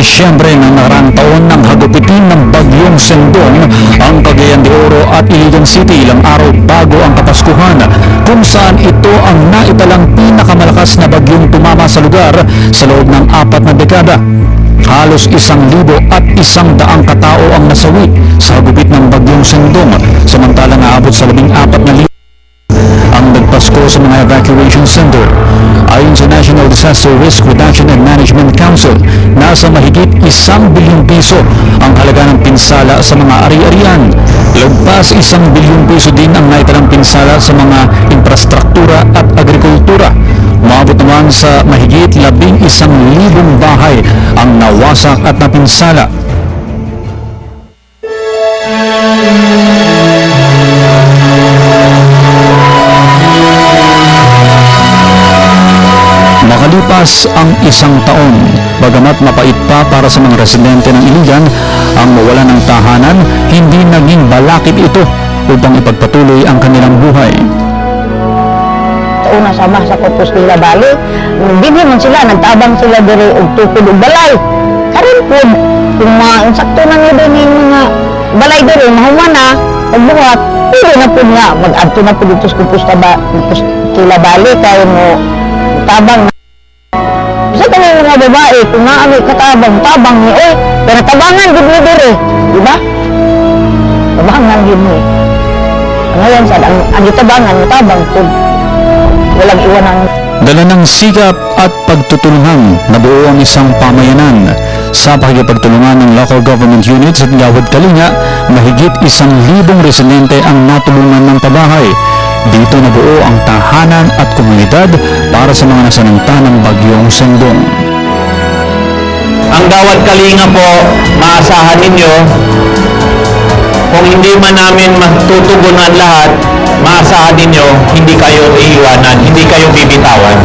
Disyembre ng nakarang taon nang hagupitin ng bagyong Sendong ang Cagayan de Oro at Iligan City ilang araw bago ang Kapaskuhan kung saan ito ang naitalang pinakamalakas na bagyong tumama sa lugar sa loob ng apat na dekada. Halos isang libo at isang daang katao ang nasawi sa hagupit ng bagyong Sendong samantalang naabot sa labing apat na libo ang nagpasko sa mga evacuation center. Ayon sa Disaster Risk Reduction and Management Council, nasa mahigit isang bilyong piso ang halaga ng pinsala sa mga ari-arian. Lagpas isang bilyong piso din ang naitalang pinsala sa mga infrastruktura at agrikultura. Umabot naman sa mahigit labing isang libong bahay ang nawasak at napinsala. Makalipas ang isang taon, bagamat mapait pa para sa mga residente ng Iligan ang mawala ng tahanan, hindi naging balakid ito upang ipagpatuloy ang kanilang buhay. Sa una sama sa Corpus nila Bali, hindi man sila, nagtabang sila diri og tukod og balay. Karon po, kung mga insakto na nila ni mga balay diri, mahuman na, og buhat, pwede na po nga, mag-adto na po dito sa Corpus nila Bali, kaya mo tabang babae, kung naami katabang, tabang ni, eh, pero tabangan, gud mo diri, di ba? Tabangan gud mo eh. Ngayon, sa ang, ang itabangan, tabang po, walang iwanan Dala ng sikap at pagtutulungan nabuo ang isang pamayanan. Sa pakikipagtulungan ng local government units at Gawad Kalinga, mahigit isang libong residente ang natulungan ng pabahay. Dito nabuo ang tahanan at komunidad para sa mga nasananta ng bagyong Sendong. Ang Gawad Kalinga po, maasahan ninyo, kung hindi man namin matutugunan lahat, maasahan ninyo, hindi kayo iiwanan, hindi kayo bibitawan.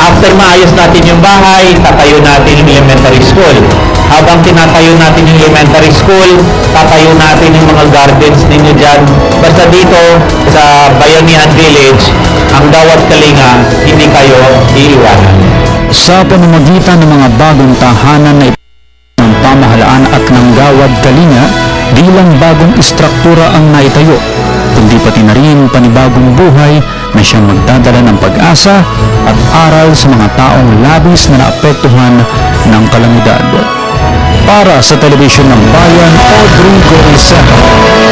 After maayos natin yung bahay, tatayo natin yung elementary school. Habang tinatayo natin yung elementary school, tatayo natin yung mga gardens ninyo dyan. Basta dito, sa Bayanihan Village, ang Gawad Kalinga, hindi kayo iiwanan. Sa pamamagitan ng mga bagong tahanan na ng pamahalaan at ng gawad kalinga bilang bagong istruktura ang naitayo, kundi pati na rin panibagong buhay na siyang magdadala ng pag-asa at aral sa mga taong labis na naapektuhan ng kalamidad. Para sa telebisyon ng bayan, Audrey Gorizeta.